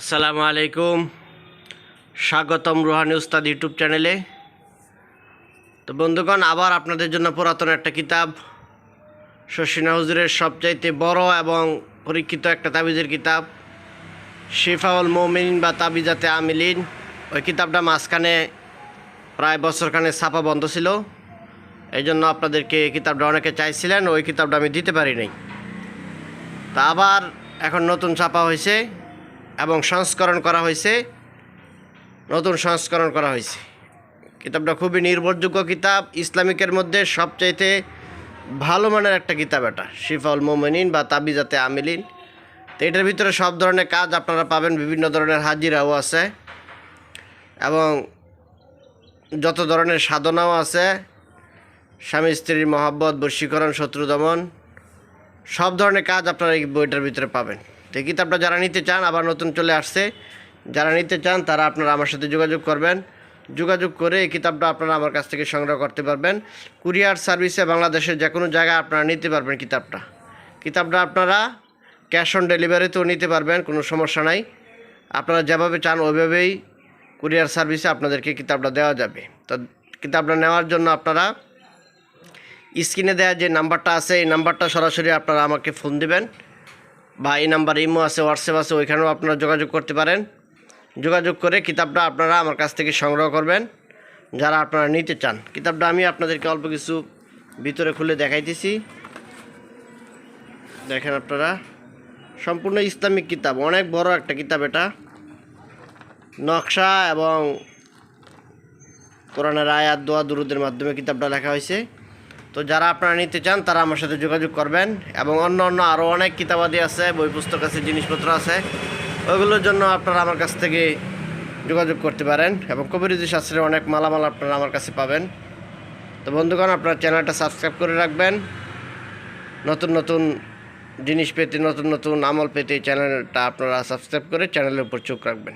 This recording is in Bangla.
আসসালামু আলাইকুম। স্বাগতম রুহানি উস্তাদ ইউটিউব চ্যানেলে। তো বন্ধুগণ, আবার আপনাদের জন্য পুরাতন একটা কিতাব। শশিনা হুজুরের সবচাইতে বড় এবং পরীক্ষিত একটা তাবিজের কিতাব। শিফাউল মৌমিন বা তাবিজাতে আমিলিন। ওই কিতাবটা মাঝখানে প্রায় বছরখানে ছাপা বন্ধ ছিল। এই জন্য আপনাদেরকে কিতাবটা অনেকে চাইছিলেন, ওই কিতাবটা আমি দিতে পারি নাই। তা আবার এখন নতুন ছাপা হয়েছে। এবং সংস্করণ করা হয়েছে, নতুন সংস্করণ করা হয়েছে। কিতাবটা খুবই নির্ভরযোগ্য কিতাব, ইসলামিকের মধ্যে সবচাইতে ভালো মানের একটা কিতাব এটা, শিফাউল মোমেনিন বা তাবিজাতে আমিলিন। তো এটার ভিতরে সব ধরনের কাজ আপনারা পাবেন, বিভিন্ন ধরনের হাজিরাও আছে। এবং যত ধরনের সাধনাও আছে, স্বামী স্ত্রীর মহাব্বত, বশীকরণ, শত্রু দমন, সব ধরনের কাজ আপনারা এই বইটার ভিতরে পাবেন। তো এই কিতাবটা যারা নিতে চান, আবার নতুন চলে আসছে, যারা নিতে চান তারা আপনারা আমার সাথে যোগাযোগ করবেন। যোগাযোগ করে এই কিতাবটা আপনারা আমার কাছ থেকে সংগ্রহ করতে পারবেন। কুরিয়ার সার্ভিসে বাংলাদেশের যে কোনো জায়গায় আপনারা নিতে পারবেন কিতাবটা। কিতাবটা আপনারা ক্যাশ অন ডেলিভারিতেও নিতে পারবেন, কোনো সমস্যা নাই। আপনারা যেভাবে চান ওইভাবেই কুরিয়ার সার্ভিসে আপনাদেরকে কিতাবটা দেওয়া যাবে। তো কিতাবটা নেওয়ার জন্য আপনারা স্ক্রিনে দেওয়া যে নাম্বারটা আছে, এই নাম্বারটা সরাসরি আপনারা আমাকে ফোন দিবেন। বা এই নাম্বার, ইমো আছে, হোয়াটসঅ্যাপ আছে, ওইখানেও আপনারা যোগাযোগ করতে পারেন। যোগাযোগ করে কিতাবটা আপনারা আমার কাছ থেকে সংগ্রহ করবেন। যারা আপনারা নিতে চান, কিতাবটা আমি আপনাদেরকে অল্প কিছু ভিতরে খুলে দেখাইতেছি। দেখেন আপনারা, সম্পূর্ণ ইসলামিক কিতাব, অনেক বড় একটা কিতাব এটা। নকশা এবং কোরআনের আয়াত, দোয়া, দুরুদের মাধ্যমে কিতাবটা লেখা হয়েছে। তো যারা আপনারা নিতে চান, তারা আমার সাথে যোগাযোগ করবেন এবং অন্য অন্য আরও অনেক কিতাবাদি আছে, বই পুস্তক আছে, জিনিসপত্র আছে। ওইগুলোর জন্য আপনারা আমার কাছ থেকে যোগাযোগ করতে পারেন এবং কবিরুজি শাস্ত্রের অনেক মালামাল আপনারা আমার কাছে পাবেন। তো বন্ধুগণ, আপনার চ্যানেলটা সাবস্ক্রাইব করে রাখবেন। নতুন নতুন জিনিস পেতে, নতুন নতুন আমল পেতে চ্যানেলটা আপনারা সাবস্ক্রাইব করে চ্যানেলের উপর চোখ রাখবেন।